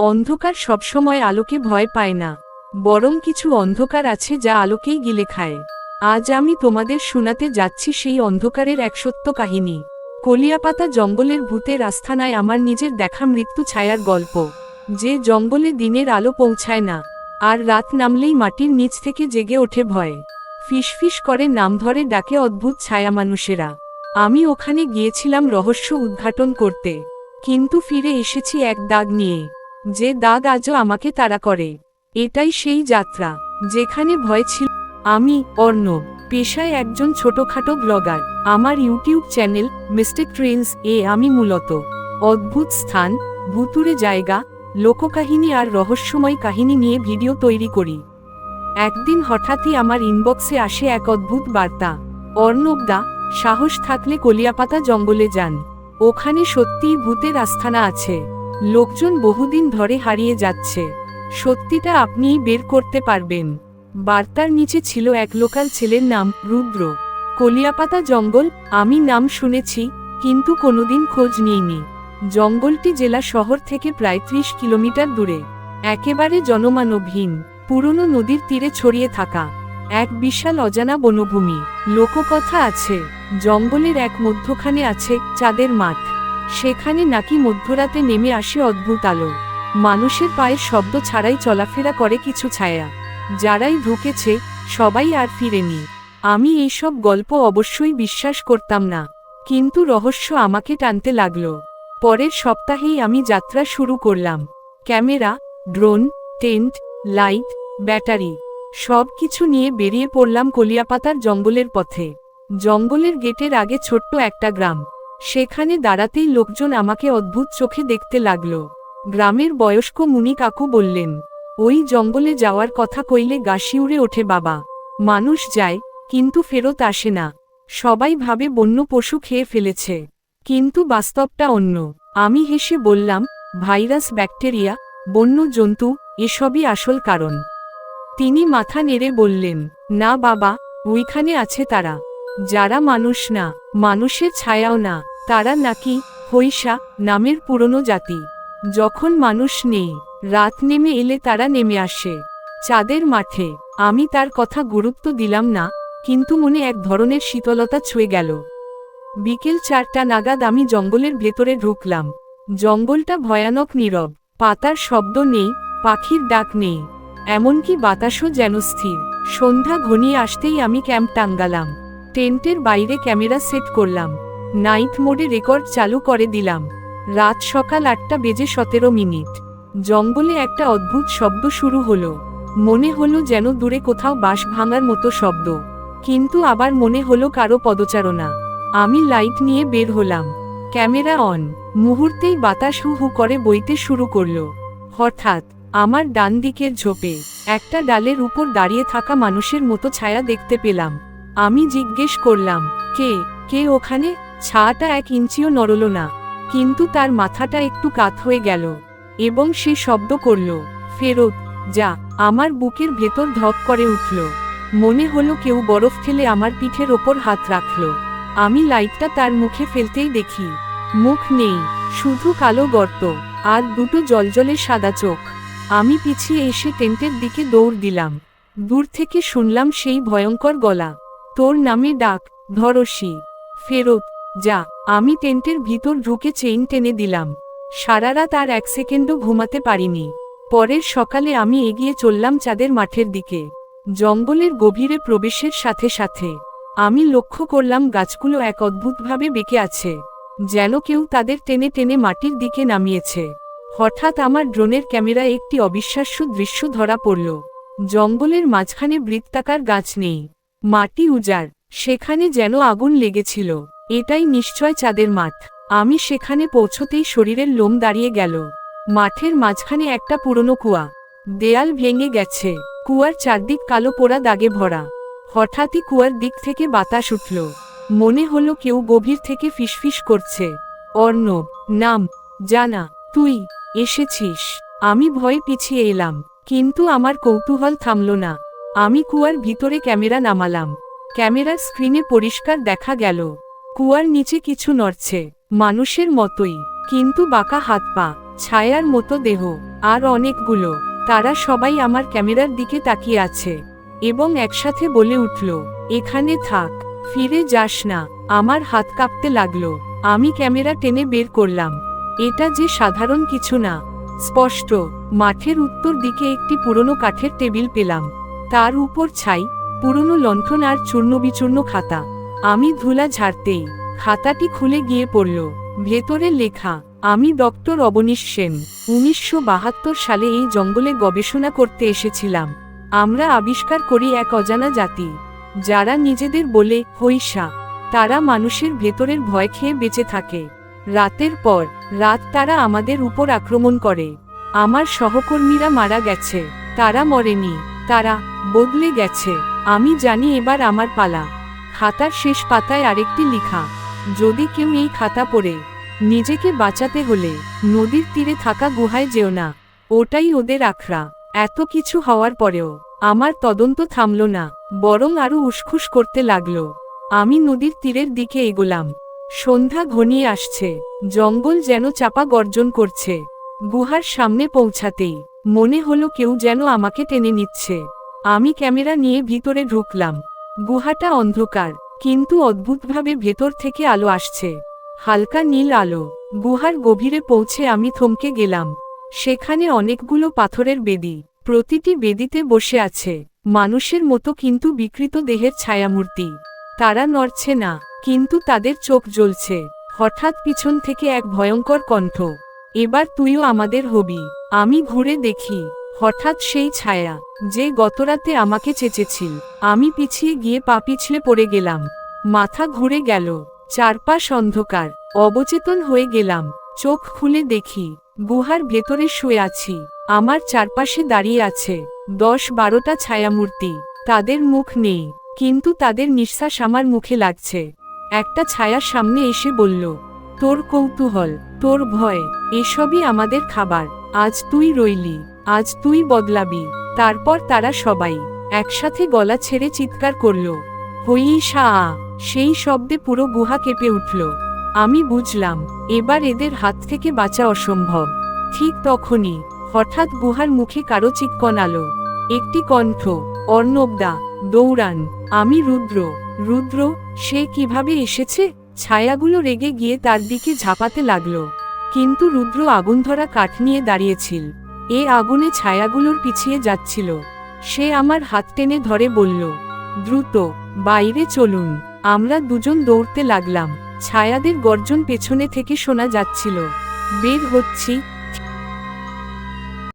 অন্ধকার সবসময় আলোকে ভয় পায় না, বরং কিছু অন্ধকার আছে যা আলোকেই গিলে খায়। আজ আমি তোমাদের শোনাতে যাচ্ছি সেই অন্ধকারের এক সত্য কাহিনী। কলিয়াপাতা জঙ্গলের ভূতের আস্থানায় আমার নিজের দেখা মৃত্যু ছায়ার গল্প। যে জঙ্গলে দিনের আলো পৌঁছায় না, আর রাত নামলেই মাটির নিচ থেকে জেগে ওঠে ভয়। ফিসফিস করে নাম ধরে ডাকে অদ্ভুত ছায়া মানুষেরা। আমি ওখানে গিয়েছিলাম রহস্য উদ্ঘাটন করতে, কিন্তু ফিরে এসেছি এক দাগ নিয়ে। যে দাগ আজও আমাকে তাড়া করে। এটাই সেই যাত্রা, যেখানে ভয় ছিল। আমি অর্ণব পেশায় একজন ছোটখাটো ব্লগার। আমার ইউটিউব চ্যানেল, মিস্টেক ট্রেন্স এ আমি মূলত। অদ্ভুত স্থান ভুতুরে জায়গা, লোককাহিনী আর রহস্যময় কাহিনী নিয়ে ভিডিও তৈরি করি। একদিন হঠাৎই আমার ইনবক্সে আসে এক অদ্ভুত বার্তা। অর্ণবদা সাহস থাকলে কলিয়াপাতা জঙ্গলে যান। ওখানে সত্যিই ভূতের আস্থানা আছে। লোকজন বহুদিন ধরে হারিয়ে যাচ্ছে। সত্যিটা আপনিই বের করতে পারবেন। বার্তার নিচে ছিল এক লোকাল ছেলের নাম রুদ্র। কলিয়াপাতা জঙ্গল, আমি নাম শুনেছি, কিন্তু কোনোদিন খোঁজ নিইনি। জঙ্গলটি জেলা শহর থেকে প্রায় ত্রিশ কিলোমিটার দূরে। একেবারে জনমানবহীন, পুরনো নদীর তীরে ছড়িয়ে থাকা। এক বিশাল অজানা বনভূমি। লোককথা আছে, জঙ্গলের এক মধ্যখানে আছে চাঁদের মাঠ। সেখানে নাকি মধ্যরাতে নেমে আসে অদ্ভুত আলো। মানুষের পায়ের শব্দ ছাড়াই চলাফেরা করে কিছু ছায়া। যারাই ঢুকেছে, সবাই আর ফিরেনি। আমি এইসব গল্প অবশ্যই বিশ্বাস করতাম না। কিন্তু রহস্য আমাকে টানতে লাগল। পরের সপ্তাহেই আমি যাত্রা শুরু করলাম। Camera, drone, tent, light, battery সব কিছু নিয়ে বেরিয়ে পড়লাম কলিয়াপাতার জঙ্গলের পথে। জঙ্গলের গেটের আগে ছোট্ট একটা গ্রাম। সেখানে দাঁড়াতেই লোকজন আমাকে অদ্ভুত চোখে দেখতে লাগল। গ্রামের বয়স্ক মুনি কাকু বললেন, ওই জঙ্গলে যাওয়ার কথা কইলে গা শিউরে ওঠে বাবা। মানুষ যায়, কিন্তু ফেরত আসে না। সবাই ভাবে বন্য পশু খেয়ে ফেলেছে। কিন্তু বাস্তবটা অন্য। আমি হেসে বললাম, ভাইরাস, ব্যাকটেরিয়া, বন্য জন্তু, এসবই আসল কারণ। তিনি মাথা নেড়ে বললেন, না বাবা, ওইখানে আছে তারা। যারা মানুষ না, মানুষের ছায়াও না। তারা নাকি হৈসা নামের পুরনো জাতি। যখন মানুষ নেই, রাত নেমে এলে তারা নেমে আসে। চাঁদের মাঠে। আমি তার কথা গুরুত্ব দিলাম না, কিন্তু মনে এক ধরনের শীতলতা ছুঁয়ে গেল। বিকেল চারটা নাগাদ আমি জঙ্গলের ভেতরে ঢুকলাম। জঙ্গলটা ভয়ানক নীরব। পাতার শব্দ নেই, পাখির ডাক নেই। এমনকি বাতাসও যেন স্থির। সন্ধ্যা ঘনিয়ে আসতেই আমি ক্যাম্প টাঙ্গালাম। টেন্টের বাইরে ক্যামেরা সেট করলাম। নাইট মোডে রেকর্ড চালু করে দিলাম। রাত সকাল আটটা বেজে সতেরো মিনিট। জঙ্গলে একটা অদ্ভুত শব্দ শুরু হলো। মনে হলো যেন দূরে কোথাও বাঁশ ভাঙার মতো শব্দ। কিন্তু আবার মনে হলো কারও পদচারণা। আমি লাইট নিয়ে বের হলাম। Camera on. মুহূর্তেই বাতাস হু হু করে বইতে শুরু করল। হঠাৎ আমার ডান দিকের ঝোপে একটা ডালের উপর দাঁড়িয়ে থাকা মানুষের মতো ছায়া দেখতে পেলাম। আমি জিজ্ঞেস করলাম, কে? কে ওখানে? ছাটা এক ইঞ্চিও নড়ল না, কিন্তু তার মাথাটা একটু কাত হয়ে গেল, এবং সে শব্দ করল, ফেরত, যা, আমার বুকের ভেতর ধপ করে উঠল। মনে হলো কেউ বরফ ফেলে আমার পিঠের ওপর হাত রাখল। আমি লাইটটা তার মুখে ফেলতেই দেখি। মুখ নেই, শুধু কালো গর্ত, আর দুটো জলজলে সাদা চোখ। আমি পিছিয়ে এসে টেন্টের দিকে দৌড় দিলাম। দূর থেকে শুনলাম সেই ভয়ঙ্কর গলা, তোর নামে ডাক, ধরসি। ফেরত যা, আমি টেন্টের ভিতর ঢুকে চেইন টেনে দিলাম। সারা রাত আর এক সেকেন্ডও ঘুমাতে পারিনি। পরের সকালে আমি এগিয়ে চললাম চাঁদের মাঠের দিকে। জঙ্গলের গভীরে প্রবেশের সাথে সাথে আমি লক্ষ্য করলাম গাছগুলো এক অদ্ভুতভাবে বেঁকে আছে, যেন কেউ তাদের টেনে টেনে মাটির দিকে নামিয়েছে। হঠাৎ আমার ড্রোনের ক্যামেরায় একটি অবিশ্বাস্য দৃশ্য ধরা পড়ল। জঙ্গলের মাঝখানে বৃত্তাকার গাছ নেই। মাটি উজাড়, সেখানে যেন আগুন লেগেছিল। এটাই নিশ্চয় চাঁদের মাঠ। আমি সেখানে পৌঁছতেই শরীরের লোম দাঁড়িয়ে গেল। মাঠের মাঝখানে একটা পুরনো কুয়া। দেয়াল ভেঙে গেছে। কুয়ার চারদিক কালো পোড়া দাগে ভরা। হঠাৎই কুয়ার দিক থেকে বাতাস উঠল। মনে হলো কেউ গভীর থেকে ফিসফিস করছে। অর্ণব, নাম, জানা, তুই, এসেছিস। আমি ভয় পিছিয়ে এলাম। কিন্তু আমার কৌতূহল থামল না। আমি কুয়ার ভিতরে ক্যামেরা নামালাম। ক্যামেরার স্ক্রিনে পরিষ্কার দেখা গেল। কুয়ার নিচে কিছু নড়ছে, মানুষের মতোই, কিন্তু বাঁকা হাত পা, ছায়ার মতো দেহ, আর অনেকগুলো, তারা সবাই আমার ক্যামেরার দিকে তাকিয়ে আছে, এবং একসাথে বলে উঠল, এখানে থাক, ফিরে যাস না, আমার হাত কাঁপতে লাগল, আমি ক্যামেরা টেনে বের করলাম, এটা যে সাধারণ কিছু না। স্পষ্ট, মাঠের উত্তর দিকে একটি পুরনো কাঠের টেবিল পেলাম, তার উপর ছাই, পুরনো লণ্ঠন আর চূর্ণবিচূর্ণ খাতা আমি ধুলা ঝাড়তেই খাতাটি খুলে গিয়ে পড়ল। ভেতরে লেখা, আমি ডক্টর অবনীশ সেন, উনিশশো বাহাত্তর সালে এই জঙ্গলে গবেষণা করতে এসেছিলাম। আমরা আবিষ্কার করি এক অজানা জাতি। যারা নিজেদের বলে হৈসা তারা মানুষের ভেতরের ভয় খেয়ে বেঁচে থাকে। রাতের পর রাত তারা আমাদের উপর আক্রমণ করে। আমার সহকর্মীরা মারা গেছে, তারা মরেনি, তারা বদলে গেছে। আমি জানি এবার আমার পালা। খাতার শেষ পাতায় আরেকটি লিখা, যদি কেউ এই খাতা পড়ে, নিজেকে বাঁচাতে হলে নদীর তীরে থাকা গুহায় যেও না। ওটাই ওদের আখড়া। এত কিছু হওয়ার পরেও আমার তদন্ত থামল না, বরং আরও উসখুস করতে লাগল। আমি নদীর তীরের দিকে এগোলাম। সন্ধ্যা ঘনিয়ে আসছে। জঙ্গল যেন চাপা গর্জন করছে। গুহার সামনে পৌঁছাতেই মনে হলো কেউ যেন আমাকে টেনে নিচ্ছে। আমি ক্যামেরা নিয়ে ভিতরে ঢুকলাম। গুহাটা অন্ধকার, কিন্তু অদ্ভুতভাবে ভেতর থেকে আলো আসছে। হালকা নীল আলো। গুহার গভীরে পৌঁছে আমি থমকে গেলাম। সেখানে অনেকগুলো পাথরের বেদি। প্রতিটি বেদিতে বসে আছে। মানুষের মতো কিন্তু বিকৃত দেহের ছায়ামূর্তি। তারা নড়ছে না, কিন্তু তাদের চোখ জ্বলছে। হঠাৎ পিছন থেকে এক ভয়ঙ্কর কণ্ঠ। এবার তুইও আমাদের হবি। আমি ঘুরে দেখি। হঠাৎ সেই ছায়া, যে গতরাতে আমাকে চেচেছিল। আমি পিছিয়ে গিয়ে পা পিছলে পড়ে গেলাম। মাথা ঘুরে গেল। চারপাশ অন্ধকার। অবচেতন হয়ে গেলাম। চোখ খুলে দেখি, গুহার ভেতরে শুয়ে আছি। আমার চারপাশে দাঁড়িয়ে আছে দশ বারোটা ছায়ামূর্তি। তাদের মুখ নেই, কিন্তু তাদের নিঃশ্বাস আমার মুখে লাগছে। একটা ছায়া সামনে এসে বলল, তোর কৌতূহল, তোর ভয়, এসবই আমাদের খাবার। আজ তুই রইলি। আজ তুই বদলাবি। তারপর তারা সবাই একসাথে গলা ছেড়ে চিৎকার করল। হই সা, সেই শব্দে পুরো গুহা কেঁপে উঠল। আমি বুঝলাম, এবার এদের হাত থেকে বাঁচা অসম্ভব। ঠিক তখনই হঠাৎ গুহার মুখে কারও চিৎকন আলো। একটি কণ্ঠ, অর্ণবদা, দৌড়ান, আমি রুদ্র। রুদ্র, সে কীভাবে এসেছে? ছায়াগুলো রেগে গিয়ে তার দিকে ঝাঁপাতে লাগল। কিন্তু রুদ্র আগুন ধরা কাঠ নিয়ে দাঁড়িয়েছিল। এ আগুনে ছায়াগুলোর পিছিয়ে যাচ্ছিল। সে আমার হাত টেনে ধরে বলল, দ্রুত, বাইরে চলুন। আমরা দুজন দৌড়তে লাগলাম। ছায়াদের গর্জন পেছনে থেকে শোনা যাচ্ছিল। বের হচ্ছি